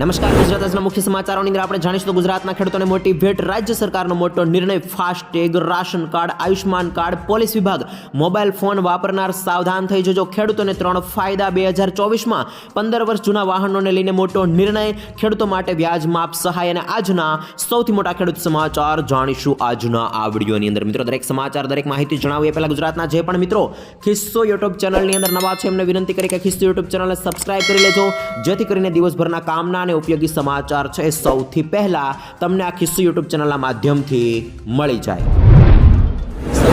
નમસ્કાર, ગુજરાત આજના મુખ્ય સમાચારોની અંદર આપણે જાણીશું તો ગુજરાતના ખેડૂતોને મોટી ભેટ, રાજ્ય સરકારનો મોટો નિર્ણય, FASTag, ration card Ayushman card, police વિભાગ. મોબાઈલ ફોન વાપરનાર સાવધાન થઈ જજો. ખેડૂતોને ત્રણ ફાયદા બે હજાર ચોવીસમાં. પંદર વર્ષ જૂના વાહનોને લઈને મોટો નિર્ણય. ખેડૂતો માટે વ્યાજ માફ સહાય અને આજના સૌથી મોટા ખેડૂત સમાચાર જાણીશું આજના આ વિડીયોની અંદર. મિત્રો, દરેક સમાચાર, દરેક માહિતી જણાવીએ. પહેલા ગુજરાતના જે પણ મિત્રો ખિસ્સો યુટ્યુબ ચેનલની અંદર નવા છે, એમને વિનંતી કરી કે ખિસ્સો યુટ્યુબ ચેનલને સબસ્ક્રાઇબ કરી લેજો. જેથી કરીને દિવસભરના કામના અને ઉપયોગી સમાચાર છે સૌથી પહેલા તમને આ ખિસ્સો યુટ્યુબ ચેનલના માધ્યમથી મળી જાય.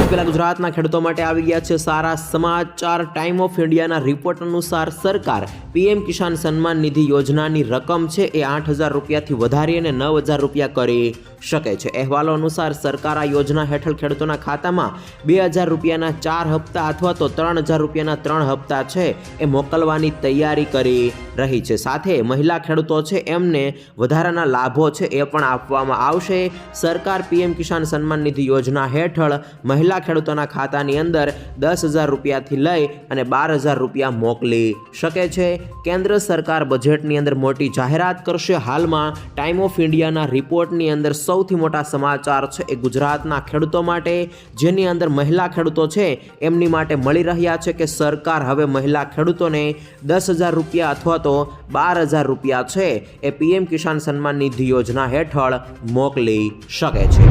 પહેલા ગુજરાતના ખેડૂતો માટે આવી ગયા છે સારા સમાચાર. ટાઈમ ઓફ ઇન્ડિયાના રિપોર્ટ અનુસાર સરકાર પીએમ કિસાન સન્માન નિધિ યોજનાની રકમ છે એ આઠ હજાર રૂપિયાથી વધારી અને નવ હજાર રૂપિયા કરી શકે છે. અહેવાલો અનુસાર સરકાર આ યોજના હેઠળ ખેડૂતોના ખાતામાં બે હજાર રૂપિયાના ચાર હપ્તા અથવા તો ત્રણ હજાર રૂપિયાના ત્રણ હપ્તા છે એ મોકલવાની તૈયારી કરી રહી છે. સાથે મહિલા ખેડૂતો છે, એમને વધારાના લાભો છે એ પણ આપવામાં આવશે. સરકાર પીએમ કિસાન સન્માન નિધિ યોજના હેઠળ મહિલા ખેડૂતોના ખાતાની અંદર દસ હજાર રૂપિયાથી લઈ અને બાર હજાર રૂપિયા મોકલી શકે છે. કેન્દ્ર સરકાર બજેટની અંદર મોટી જાહેરાત કરશે. હાલમાં ટાઈમ ઓફ ઇન્ડિયાના રિપોર્ટની અંદર સૌથી મોટા સમાચાર છે એ ગુજરાતના ખેડૂતો માટે. જેની અંદર મહિલા ખેડૂતો છે, એમની માટે મળી રહ્યા છે કે સરકાર હવે મહિલા ખેડૂતોને દસ હજાર રૂપિયા અથવા તો બાર હજાર રૂપિયા છે. એ પીએમ કિસાન સન્માન નિધિ યોજના હેઠળ મોકલી શકે છે.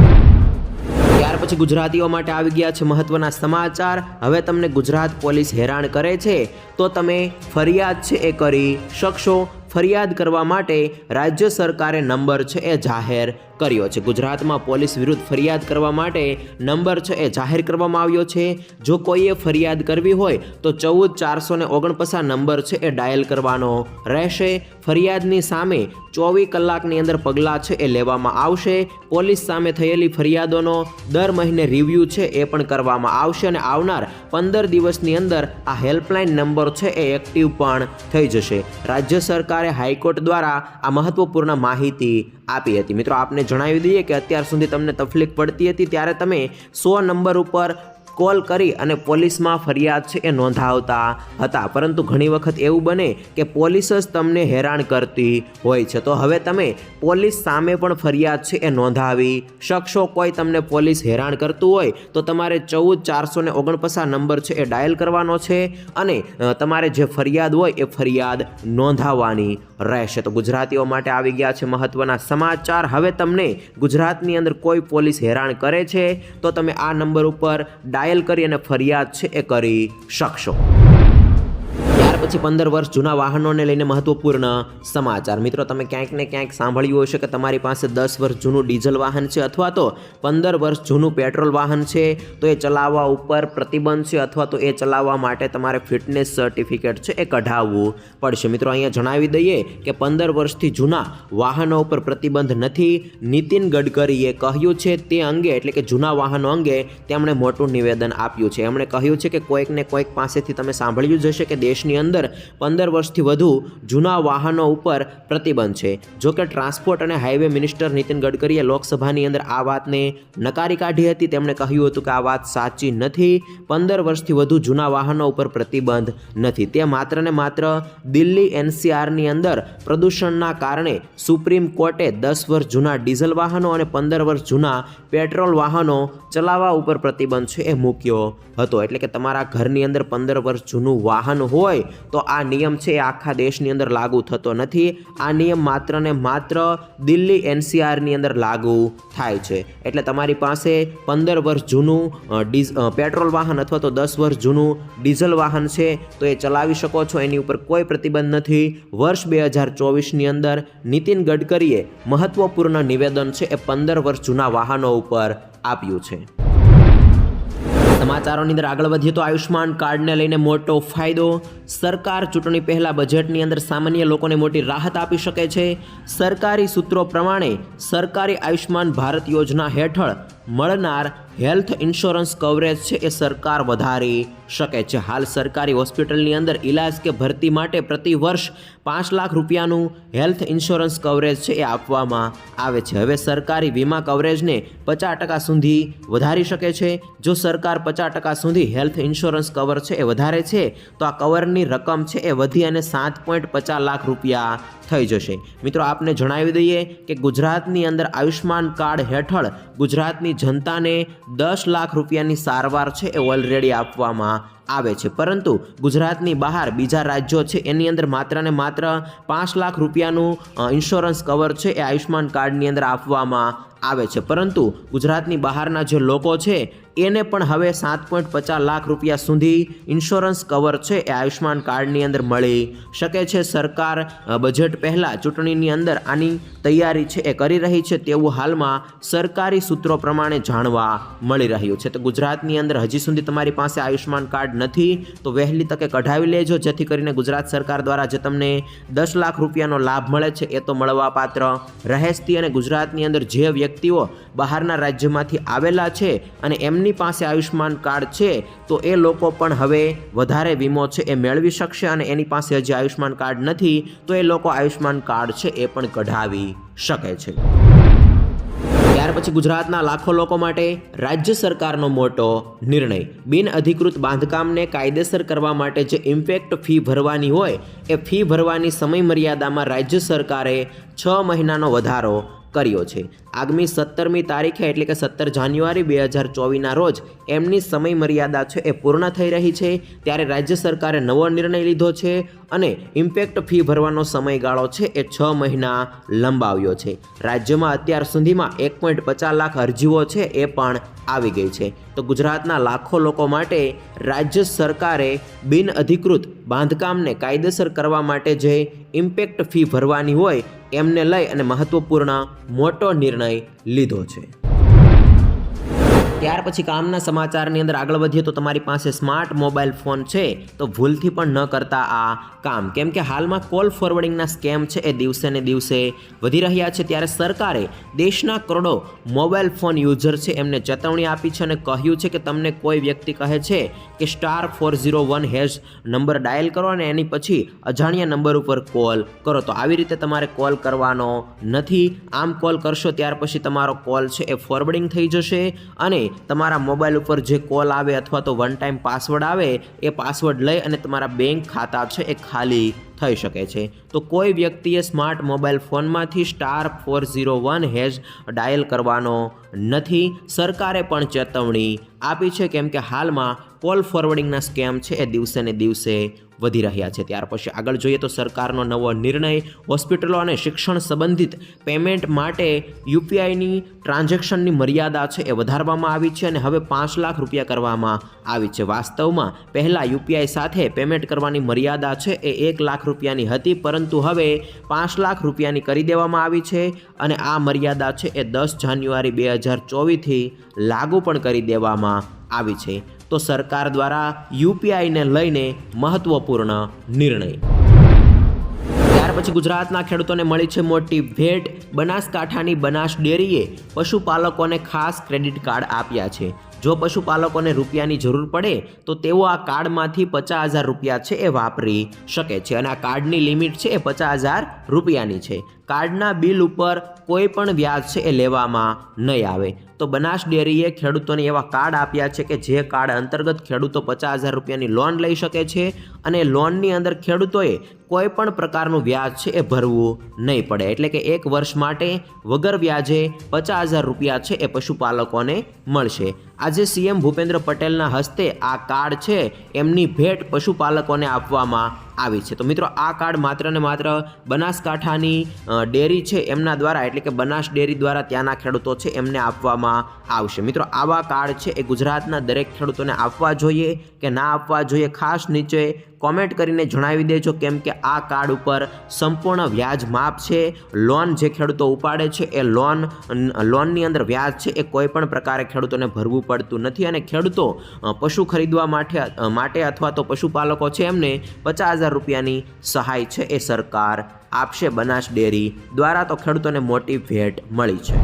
ત્યાર પછી ગુજરાતીઓ માટે આવી ગયા છે મહત્વના સમાચાર. હવે તમને ગુજરાત પોલીસ હેરાન કરે છે. તો તમે ફરિયાદ છે એ કરી શકશો. ફરિયાદ કરવા માટે રાજ્ય સરકારે નંબર છે એ જાહેર કર્યો છે. ગુજરાતમાં પોલીસ વિરુદ્ધ ફરિયાદ કરવા માટે નંબર છે એ જાહેર કરવામાં આવ્યો છે. જો કોઈએ ફરિયાદ કરવી હોય તો ચૌદ ચારસો ને ઓગણપચાસ નંબર છે એ ડાયલ કરવાનો રહેશે. ફરિયાદની સામે ચોવીસ કલાકની અંદર પગલાં છે એ લેવામાં આવશે. પોલીસ સામે થયેલી ફરિયાદોનો દર મહિને રિવ્યૂ છે એ પણ કરવામાં આવશે અને આવનાર પંદર દિવસની અંદર આ હેલ્પલાઇન નંબર છે એ એક્ટિવ પણ થઈ જશે. રાજ્ય સરકારે હાઈકોર્ટ દ્વારા આ મહત્વપૂર્ણ માહિતી આપી હતી. મિત્રો, આપને જણાવી દઈએ કે અત્યાર સુધી તમને તકલીફ પડતી હતી ત્યારે તમે સો નંબર ઉપર કોલ કરી અને પોલીસમાં ફરિયાદ છે એ નોંધાવતા હતા. પરંતુ ઘણી વખત એવું બને કે પોલીસ જ તમને હેરાન કરતી હોય છે. તો હવે તમે પોલીસ સામે પણ ફરિયાદ છે એ નોંધાવી શકશો? કોઈ તમને પોલીસ હેરાન કરતું હોય તો તમારે ચૌદ ચારસો ને ઓગણપચાસ નંબર છે એ ડાયલ કરવાનો છે અને તમારે જે ફરિયાદ હોય એ ફરિયાદ નોંધાવવાની રહેશે. તો ગુજરાતીઓ માટે આવી ગયા છે મહત્વના સમાચાર. હવે તમને ગુજરાતની અંદર કોઈ પોલીસ હેરાન કરે છે? તો તમે આ નંબર ઉપર ડાયલ કરી અને ફરિયાદ છે એ કરી શકશો. ત્યાર પછી પંદર વર્ષ જૂના વાહનોને લઈને મહત્વપૂર્ણ સમાચાર. મિત્રો, તમે ક્યાંક ને ક્યાંક સાંભળ્યું હશે કે તમારી પાસે દસ વર્ષ જૂનું ડીઝલ વાહન છે અથવા તો પંદર વર્ષ જૂનું પેટ્રોલ વાહન છે, તો એ ચલાવવા ઉપર પ્રતિબંધ છે અથવા તો એ ચલાવવા માટે તમારે ફિટનેસ સર્ટિફિકેટ છે એ કઢાવવું પડશે. મિત્રો, અહીંયા જણાવી દઈએ કે પંદર વર્ષથી જૂના વાહનો ઉપર પ્રતિબંધ નથી. નીતિન ગડકરીએ કહ્યું છે તે અંગે, એટલે કે જૂના વાહનો અંગે તેમણે મોટું નિવેદન આપ્યું છે. એમણે કહ્યું છે કે કોઈકને કોઈક પાસેથી તમે સાંભળ્યું જ હશે કે દેશની અંદર પંદર વર્ષથી વધુ જૂના વાહનો ઉપર પ્રતિબંધ છે. જો કે ટ્રાન્સપોર્ટ અને હાઈવે મિનિસ્ટર નીતિન ગડકરીએ લોકસભાની અંદર આ વાતને નકારી કાઢી હતી. તેમણે કહ્યું હતું કે આ વાત સાચી નથી. પંદર વર્ષથી વધુ જૂના વાહનો ઉપર પ્રતિબંધ નથી. તે માત્ર ને માત્ર દિલ્હી એનસીઆરની અંદર પ્રદૂષણના કારણે સુપ્રીમ કોર્ટે દસ વર્ષ જૂના ડીઝલ વાહનો અને પંદર વર્ષ જૂના પેટ્રોલ વાહનો ચલાવવા ઉપર પ્રતિબંધ છે એ મૂક્યો હતો. એટલે કે તમારા ઘરની અંદર પંદર વર્ષ જૂનું વાહન હોય તો આ નિયમ છે, એ આખા દેશની અંદર લાગુ થતો નથી. આ નિયમ માત્ર ને માત્ર દિલ્હી એનસીઆરની અંદર લાગુ થાય છે. એટલે તમારી પાસે પંદર વર્ષ જૂનું ડીઝ પેટ્રોલ વાહન અથવા તો દસ વર્ષ જૂનું ડીઝલ વાહન છે, તો એ ચલાવી શકો છો. એની ઉપર કોઈ પ્રતિબંધ નથી. વર્ષ બે હજાર ચોવીસની અંદર નીતિન ગડકરીએ મહત્વપૂર્ણ નિવેદન છે, એ પંદર વર્ષ જૂના વાહનો ઉપર આપ્યું છે. સમાચારોની અંદર આગળ વધીએ તો આયુષ્માન કાર્ડને લઈને મોટો ફાયદો. સરકાર ચૂંટણી પહેલાં બજેટની અંદર સામાન્ય લોકોને મોટી રાહત આપી શકે છે. સરકારી સૂત્રો પ્રમાણે સરકારી આયુષ્માન ભારત યોજના હેઠળ મળનાર હેલ્થ ઇન્સ્યોરન્સ કવરેજ છે એ સરકાર વધારી શકે છે. હાલ સરકારી હોસ્પિટલની અંદર ઇલાજ કે ભરતી માટે પ્રતિ વર્ષ પાંચ લાખ રૂપિયાનું હેલ્થ ઇન્સ્યોરન્સ કવરેજ છે એ આપવામાં આવે છે. હવે સરકારી વીમા કવરેજને પચાસ ટકા સુધી વધારી શકે છે. જો સરકાર પચાસ ટકા સુધી હેલ્થ ઇન્સ્યોરન્સ કવર છે એ વધારે છે, તો આ કવરની રકમ છે એ વધી અને સાત પોઈન્ટ પચાસ લાખ રૂપિયા થઈ જશે. મિત્રો, આપને જણાવી દઈએ કે ગુજરાતની અંદર આયુષ્માન કાર્ડ હેઠળ ગુજરાતની જનતાને દસ લાખ રૂપિયાની સારવાર છે એ ઓલરેડી આપવામાં આવે છે. પરંતુ ગુજરાતની બહાર બીજા રાજ્યો છે, એની અંદર માત્ર ને માત્ર પાંચ લાખ રૂપિયાનું ઇન્સ્યોરન્સ કવર છે એ આયુષ્માન કાર્ડની અંદર આપવામાં આવે છે. પરંતુ ગુજરાતની બહારના જે લોકો છે, એને પણ હવે સાત પોઈન્ટ પચાસ લાખ રૂપિયા સુધી ઇન્સ્યોરન્સ કવર છે એ આયુષ્માન કાર્ડની અંદર મળી શકે છે. સરકાર બજેટ પહેલાં ચૂંટણીની અંદર આની તૈયારી છે એ કરી રહી છે તેવું હાલમાં સરકારી સૂત્રો પ્રમાણે જાણવા મળી રહ્યું છે. તો ગુજરાતની અંદર હજી સુધી તમારી પાસે આયુષ્માન કાર્ડ નથી, તો વહેલી તકે કઢાવી લેજો. જેથી કરીને ગુજરાત સરકાર દ્વારા જે તમને દસ લાખ રૂપિયાનો લાભ મળે છે એ તો મળવાપાત્ર રહેશથી અને ગુજરાતની અંદર જે વ્યક્તિઓ બહારના રાજ્યમાંથી આવેલા છે અને એમની પાસે આયુષ્માન કાર્ડ છે, તો એ લોકો પણ હવે વધારે વીમો છે એ મેળવી શકશે અને એની પાસે હજી આયુષ્માન કાર્ડ નથી, તો એ લોકો આયુષ્માન કાર્ડ છે એ પણ કઢાવી શકે છે. ત્યાર પછી ગુજરાતના લાખો લોકો માટે રાજ્ય સરકારનો મોટો નિર્ણય. બિન અધિકૃત બાંધકામને કાયદેસર કરવા માટે જે ઇમ્પેક્ટ ફી ભરવાની હોય, એ ફી ભરવાની સમય મર્યાદામાં રાજ્ય સરકારે છ મહિનાનો વધારો કર્યો છે. આગામી સત્તરમી તારીખે એટલે કે સત્તર જાન્યુઆરી બે હજાર ચોવીસના રોજ એમની સમય મર્યાદા છે એ પૂર્ણ થઈ રહી છે. ત્યારે રાજ્ય સરકારે નવો નિર્ણય લીધો છે અને ઇમ્પેક્ટ ફી ભરવાનો સમયગાળો છે એ છ મહિના લંબાવ્યો છે. રાજ્યમાં અત્યાર સુધીમાં એક પોઈન્ટ પચાસ લાખ અરજીઓ છે એ પણ આવી ગઈ છે. તો ગુજરાતના લાખો લોકો માટે રાજ્ય સરકારે બિન અધિકૃત બાંધકામને કાયદેસર કરવા માટે જે ઇમ્પેક્ટ ફી ભરવાની હોય એમને લઈ અને મહત્વપૂર્ણ મોટો નિર્ણય લીધો છે. ત્યાર પછી કામના સમાચારની અંદર આગળ વધીએ તો તમારી પાસે સ્માર્ટ મોબાઈલ ફોન છે, તો ભૂલથી પણ ન કરતા આ કામ. કેમ કે હાલમાં કોલ ફોરવર્ડિંગના સ્કેમ છે, એ દિવસે ને દિવસે વધી રહ્યા છે. ત્યારે સરકારે દેશના કરોડો મોબાઈલ ફોન યુઝર છે, એમને ચેતવણી આપી છે અને કહ્યું છે કે તમને કોઈ વ્યક્તિ કહે છે કે star four zero one hash number dial કરો અને એની પછી અજાણ્યા નંબર ઉપર કોલ કરો. તો આવી રીતે તમારે કોલ કરવાનો નથી. આમ કોલ કરશો ત્યાર પછી તમારો કોલ છે, એ ફોરવર્ડિંગ થઈ જશે અને તમારા મોબાઈલ ઉપર જે કોલ આવે અથવા તો વન ટાઈમ પાસવર્ડ આવે, એ પાસવર્ડ લઈ અને તમારા બેંક ખાતા છે એ ખાલી થઈ શકે છે. તો કોઈ વ્યક્તિએ smart mobile ફોનમાંથી star four zero one hash dial કરવાનો નથી. સરકારે પણ ચેતવણી આપી છે, કેમ કે હાલમાં કોલ ફોરવર્ડિંગના સ્કેમ છે એ દિવસે ને દિવસે વધી રહ્યા છે. ત્યાર પછી આગળ જોઈએ તો સરકારનો નવો નિર્ણય હોસ્પિટલો અને શિક્ષણ સંબંધિત પેમેન્ટ માટે યુપીઆઈની ટ્રાન્ઝેક્શનની મર્યાદા છે એ વધારવામાં આવી છે અને હવે પાંચ લાખ રૂપિયા કરવામાં આવી છે. વાસ્તવમાં પહેલાં યુપીઆઈ સાથે પેમેન્ટ કરવાની મર્યાદા છે એ એક લાખ રૂપિયાની હતી, પરંતુ હવે પાંચ લાખ રૂપિયાની કરી દેવામાં આવી છે અને આ મર્યાદા છે એ દસ જાન્યુઆરી બે હજાર ચોવીસથી લાગુ પણ કરી દેવામાં આવી છે. તો સરકાર દ્વારા યુપીઆઈને લઈને મહત્વપૂર્ણ નિર્ણય. ત્યાર પછી ગુજરાતના ખેડૂતોને મળી છે મોટી ભેટ. બનાસકાંઠાની બનાસ ડેરીએ પશુપાલકોને ખાસ ક્રેડિટ કાર્ડ આપ્યા છે. જો પશુપાલકોને રૂપિયાની જરૂર પડે, તો તેઓ આ કાર્ડમાંથી પચાસ હજાર રૂપિયા છે એ વાપરી શકે છે અને આ કાર્ડની લિમિટ છે એ પચાસ હજાર રૂપિયાની છે. કાર્ડના બિલ ઉપર કોઈ પણ વ્યાજ છે એ લેવામાં નહીં આવે. તો બનાસ ડેરીએ ખેડૂતોને એવા કાર્ડ આપ્યા છે કે જે કાર્ડ અંતર્ગત ખેડૂતો પચાસ હજાર રૂપિયાની લોન લઈ શકે છે અને લોનની અંદર ખેડૂતોએ કોઈ પણ પ્રકારનું વ્યાજ છે એ ભરવું નહીં પડે. એટલે કે એક વર્ષ માટે વગર વ્યાજે પચાસ હજાર રૂપિયા છે એ પશુપાલકોને મળશે. આજે સીએમ ભૂપેન્દ્ર પટેલના હસ્તે આ કાર્ડ છે, એમની ભેટ પશુપાલકોને આપવામાં આવી છે. તો મિત્રો, આ કાર્ડ માત્ર ને માત્ર બનાસકાંઠાની ડેરી છે એમના દ્વારા, એટલે કે બનાસ ડેરી દ્વારા ત્યાંના ખેડૂતો છે, એમને આપવામાં આવશે. મિત્રો, આવા કાર્ડ છે એ ગુજરાતના દરેક ખેડૂતોને આપવા જોઈએ કે ના આપવા જોઈએ? ખાસ નીચે કોમેન્ટ કરીને જણાવી દેજો કેમ કે આ કાર્ડ ઉપર સંપૂર્ણ વ્યાજ માફ છે. લોન જે ખેડૂતો ઉપાડે છે એ લોન, લોનની અંદર વ્યાજ છે એ કોઈ પણ પ્રકારે ખેડૂતોને ભરવું પડતું નથી અને ખેડૂતો પશુ ખરીદવા માટે માટે અથવા તો પશુપાલકો છે એમને પચાસ હજાર રૂપિયાની સહાય છે એ સરકાર આપશે બનાસ ડેરી દ્વારા તો ખેડૂતોને મોટી ભેટ મળી છે.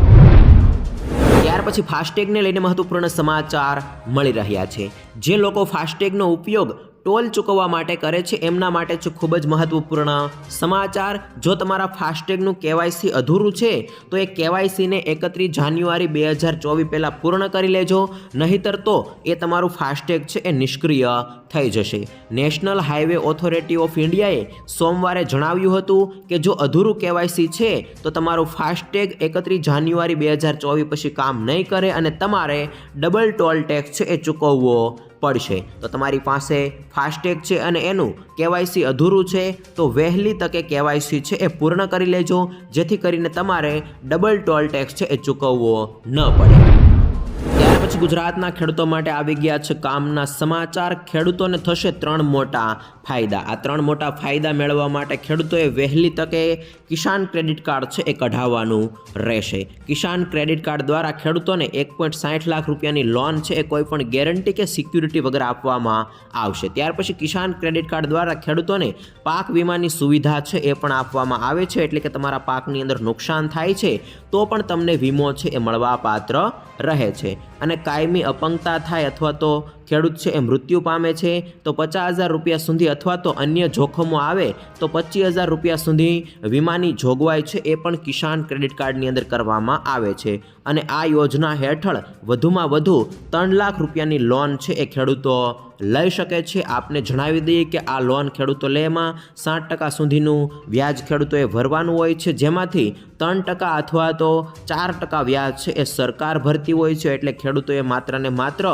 ત્યાર પછી ફાસ્ટેગને લઈને મહત્વપૂર્ણ સમાચાર મળી રહ્યા છે. જે લોકો ફાસ્ટેગનો ઉપયોગ ટોલ ચૂકવવા માટે કરે છે, એમના માટે છે ખૂબ જ મહત્વપૂર્ણ સમાચાર. જો તમારા ફાસ્ટેગનું કેવાયસી અધૂરું છે, તો એ કેવાયસીને એકત્રીસ જાન્યુઆરી બે હજાર ચોવીસ પહેલાં પૂર્ણ કરી લેજો. નહીતર તો એ તમારું ફાસ્ટેગ છે, એ નિષ્ક્રિય થઈ જશે. નેશનલ હાઈવે ઓથોરિટી ઓફ ઇન્ડિયાએ સોમવારે જણાવ્યું હતું કે જો અધૂરું કેવાયસી છે, તો તમારું ફાસ્ટેગ એકત્રીસ જાન્યુઆરી બે હજાર ચોવીસ પછી કામ નહીં કરે અને તમારે ડબલ ટોલ ટેક્સ છે, એ ચૂકવવો પડશે. તો તમારી પાસે ફાસ્ટેગ છે અને એનું કેવાયસી અધૂરું છે, તો વહેલી તકે કેવાયસી છે એ પૂર્ણ કરી લેજો, જેથી કરીને તમારે ડબલ ટોલ ટેક્સ છે એ ચૂકવવો ન પડે. પછી ગુજરાતના ખેડૂતો માટે આવી ગયા છે કામના સમાચાર. ખેડૂતોને થશે ત્રણ મોટા ફાયદા. આ ત્રણ મોટા ફાયદા મેળવવા માટે ખેડૂતોએ વહેલી તકે કિસાન ક્રેડિટ કાર્ડ છે એ કઢાવવાનું રહેશે. કિસાન ક્રેડિટ કાર્ડ દ્વારા ખેડૂતોને એક પોઈન્ટ સાઠ લાખ રૂપિયાની લોન છે એ કોઈ પણ ગેરંટી કે સિક્યુરિટી વગર આપવામાં આવશે. ત્યાર પછી કિસાન ક્રેડિટ કાર્ડ દ્વારા ખેડૂતોને પાક વીમાની સુવિધા છે એ પણ આપવામાં આવે છે. એટલે કે તમારા પાકની અંદર નુકસાન થાય છે તો પણ તમને વીમો છે એ મળવાપાત્ર રહે છે. અને કાયમી અપંગતા થાય અથવા તો ખેડૂત છે એ મૃત્યુ પામે છે, તો પચાસ હજાર રૂપિયા સુધી અથવા તો અન્ય જોખમો આવે, તો પચીસ હજાર રૂપિયા સુધી વીમાની જોગવાઈ છે એ પણ કિસાન ક્રેડિટ કાર્ડની અંદર કરવામાં આવે છે. અને આ યોજના હેઠળ વધુમાં વધુ ત્રણ લાખ રૂપિયાની લોન છે એ ખેડૂતો લઈ શકે છે. આપને જણાવી દઈએ કે આ લોન ખેડૂતો લેમાં સાઠ ટકા સુધીનું વ્યાજ ખેડૂતોએ ભરવાનું હોય છે, જેમાંથી ત્રણ ટકા અથવા તો ચાર ટકા વ્યાજ છે એ સરકાર ભરતી હોય છે, એટલે ખેડૂતોએ માત્ર ને માત્ર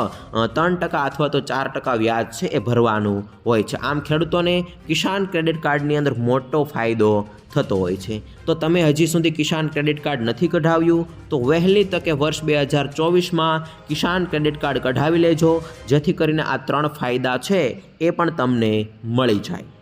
ત્રણ ટકા અથવા તો ચાર ટકા વ્યાજ છે એ ભરવાનું હોય છે. આમ ખેડૂતોને કિસાન ક્રેડિટ કાર્ડની અંદર મોટો ફાયદો થતો હોય છે. તો તમે હજી સુધી કિસાન ક્રેડિટ કાર્ડ નથી કઢાવ્યું, તો વહેલી તકે વર્ષ બે હજાર ચોવીસમાં કિસાન ક્રેડિટ કાર્ડ કઢાવી લેજો, જેથી કરીને આ ત્રણ ફાયદા છે એ પણ તમને મળી જાય.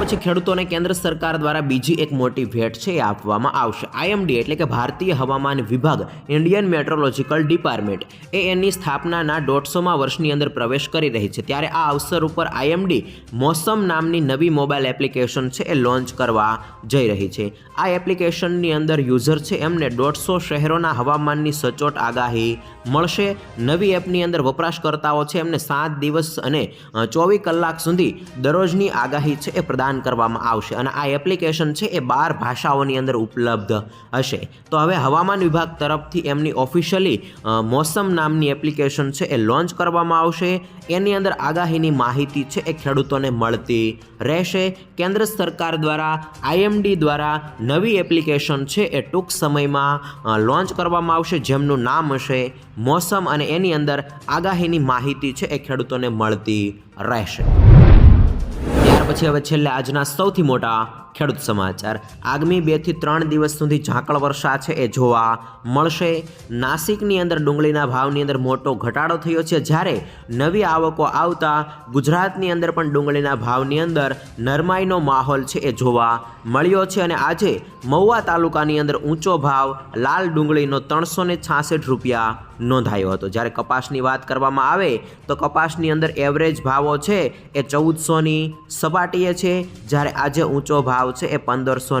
પછી ખેડૂતોને કેન્દ્ર સરકાર દ્વારા બીજી એક મોટી ભેટ છે એ આપવામાં આવશે. આઈએમડી એટલે કે ભારતીય હવામાન વિભાગ, ઇન્ડિયન મેટ્રોલોજીકલ ડિપાર્ટમેન્ટ, એ એની સ્થાપનાના દોઢસોમાં વર્ષની અંદર પ્રવેશ કરી રહી છે. ત્યારે આ અવસર ઉપર આઈએમડી મોસમ નામની નવી મોબાઈલ એપ્લિકેશન છે એ લોન્ચ કરવા જઈ રહી છે. આ એપ્લિકેશનની અંદર યુઝર છે, એમને દોઢસો શહેરોના હવામાનની સચોટ આગાહી મળશે. નવી એપની અંદર વપરાશકર્તાઓ છે, એમને સાત દિવસ અને ચોવીસ કલાક સુધી દરરોજની આગાહી છે એ પ્રદાન કરવામાં આવશે અને આ એપ્લિકેશન છે એ બાર ભાષાઓની અંદર ઉપલબ્ધ હશે. તો હવે હવામાન વિભાગ તરફથી એમની ઓફિશિયલી મોસમ નામની એપ્લિકેશન છે એ લોન્ચ કરવામાં આવશે. એની અંદર આગાહીની માહિતી છે એ ખેડૂતોને મળતી રહેશે. કેન્દ્ર સરકાર દ્વારા, આઈએમડી દ્વારા નવી એપ્લિકેશન છે એ ટૂંક સમયમાં લોન્ચ કરવામાં આવશે, જેમનું નામ હશે મોસમ અને એની અંદર આગાહીની માહિતી છે એ ખેડૂતોને મળતી રહેશે. પછી હવે છેલ્લે આજના સૌથી મોટા ખેડૂત સમાચાર. આગામી બેથી ત્રણ દિવસ સુધી ઝાકળ વર્ષા છે એ જોવા મળશે. નાસિકની અંદર ડુંગળીના ભાવની અંદર મોટો ઘટાડો થયો છે. જ્યારે નવી આવકો આવતા ગુજરાતની અંદર પણ ડુંગળીના ભાવની અંદર નરમાઈનો માહોલ છે એ જોવા મળ્યો છે. અને આજે મહુવા તાલુકાની અંદર ઊંચો ભાવ લાલ ડુંગળીનો ત્રણસો રૂપિયા નોંધાયો હતો. જ્યારે કપાસની વાત કરવામાં આવે તો કપાસની અંદર એવરેજ ભાવો છે એ ચૌદસોની સપાટીએ છે. જ્યારે આજે ઊંચો ભાવ છે એ પંદરસો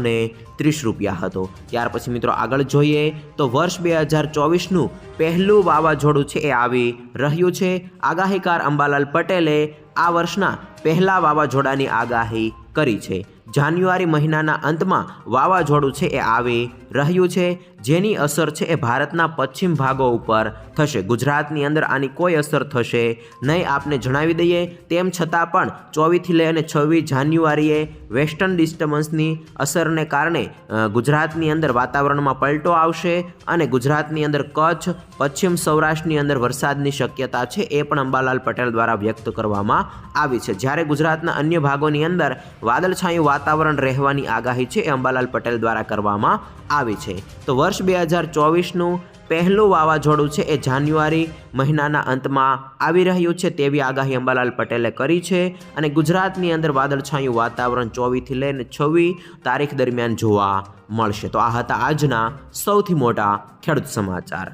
ત્રીસ રૂપિયા હતો. ત્યાર પછી મિત્રો આગળ જોઈએ તો વર્ષ બે હજાર ચોવીસનું પહેલું વાવાઝોડું છે એ આવી રહ્યું છે. આગાહીકાર અંબાલાલ પટેલે આ વર્ષના પહેલા વાવાઝોડાની આગાહી કરી છે. જાન્યુઆરી મહિનાના અંતમાં વાવાઝોડું છે એ આવી રહ્યું છે, જેની અસર છે એ ભારતના પશ્ચિમ ભાગો ઉપર થશે. ગુજરાતની અંદર આની કોઈ અસર થશે નહીં, આપને જણાવી દઈએ, તેમ છતાં પણ ચોવીસથી લઈ અને છવ્વીસ જાન્યુઆરીએ વેસ્ટર્ન ડિસ્ટર્બન્સની અસરને કારણે ગુજરાતની અંદર વાતાવરણમાં પલટો આવશે અને ગુજરાતની અંદર કચ્છ, પશ્ચિમ સૌરાષ્ટ્રની અંદર વરસાદની શક્યતા છે એ પણ અંબાલાલ પટેલ દ્વારા વ્યક્ત કરવામાં આવી છે. જ્યારે ગુજરાતના અન્ય ભાગોની અંદર વાદળછાયું વાતાવરણ રહેવાની આગાહી છે એ અંબાલાલ પટેલ દ્વારા કરવામાં આવી છે. તો વર્ષ બે હજાર ચોવીસનું પહેલું વાવાઝોડું છે એ જાન્યુઆરી મહિનાના અંતમાં આવી રહ્યું છે તેવી આગાહી અંબાલાલ પટેલે કરી છે અને ગુજરાતની અંદર વાદળછાયું વાતાવરણ ચોવીસથી લઈને છવ્વીસ તારીખ દરમિયાન જોવા મળશે. તો આ હતા આજના સૌથી મોટા ખેડૂત સમાચાર.